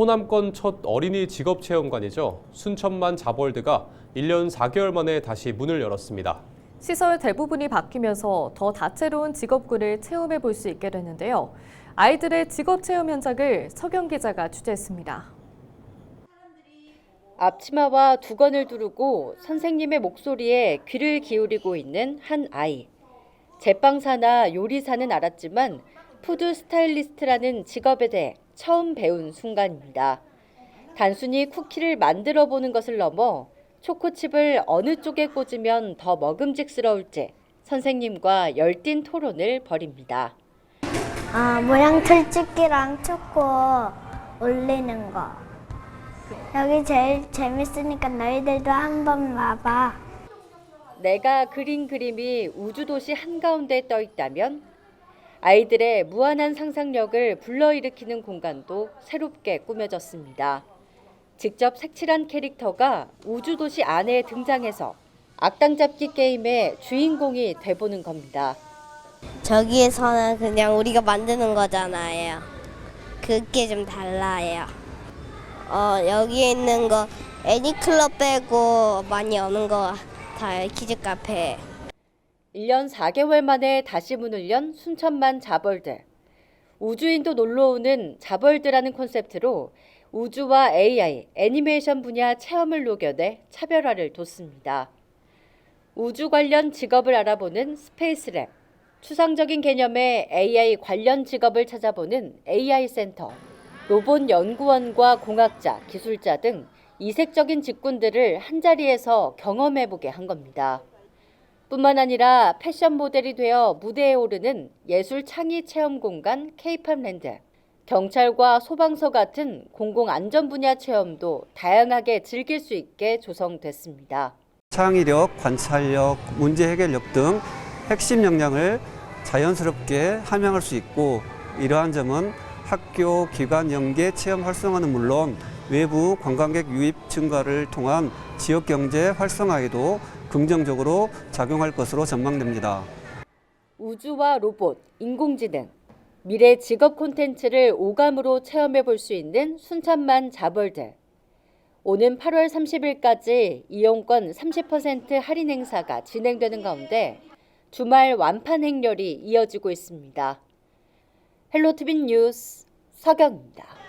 호남권 첫 어린이 직업 체험관이죠. 순천만 자벌드가 1년 4개월 만에 다시 문을 열었습니다. 시설 대부분이 바뀌면서 더 다채로운 직업군을 체험해 볼 수 있게 됐는데요. 아이들의 직업 체험 현장을 서경 기자가 취재했습니다. 앞치마와 두건을 두르고 선생님의 목소리에 귀를 기울이고 있는 한 아이. 제빵사나 요리사는 알았지만 푸드 스타일리스트라는 직업에 대해 처음 배운 순간입니다. 단순히 쿠키를 만들어 보는 것을 넘어 초코칩을 어느 쪽에 꽂으면 더 먹음직스러울지 선생님과 열띤 토론을 벌입니다. 아, 모양 틀찍기랑 초코 올리는 거. 여기 제일 재밌으니까 너희들도 한번 와봐. 내가 그린 그림이 우주도시 한가운데 떠 있다면 아이들의 무한한 상상력을 불러일으키는 공간도 새롭게 꾸며졌습니다. 직접 색칠한 캐릭터가 우주도시 안에 등장해서 악당 잡기 게임의 주인공이 돼보는 겁니다. 저기에서는 그냥 우리가 만드는 거잖아요. 그게 좀 달라요. 어, 여기에 있는 거 애니클럽 빼고 많이 오는 거다 키즈 카페. 1년 4개월 만에 다시 문을 연 순천만 자벌드. 우주인도 놀러 오는 자벌드라는 콘셉트로 우주와 AI, 애니메이션 분야 체험을 녹여내 차별화를 뒀습니다. 우주 관련 직업을 알아보는 스페이스랩, 추상적인 개념의 AI 관련 직업을 찾아보는 AI 센터, 로봇 연구원과 공학자, 기술자 등 이색적인 직군들을 한자리에서 경험해보게 한 겁니다. 뿐만 아니라 패션 모델이 되어 무대에 오르는 예술 창의 체험 공간 케이팝 랜드, 경찰과 소방서 같은 공공 안전 분야 체험도 다양하게 즐길 수 있게 조성됐습니다. 창의력, 관찰력, 문제 해결력 등 핵심 역량을 자연스럽게 함양할 수 있고 이러한 점은 학교, 기관 연계 체험 활성화는 물론 외부 관광객 유입 증가를 통한 지역 경제 활성화에도 긍정적으로 작용할 것으로 전망됩니다. 우주와 로봇, 인공지능, 미래 직업 콘텐츠를 오감으로 체험해 볼 수 있는 순천만 자벌드. 오는 8월 30일까지 이용권 30% 할인 행사가 진행되는 가운데 주말 완판 행렬이 이어지고 있습니다. 헬로티비 뉴스 서경입니다.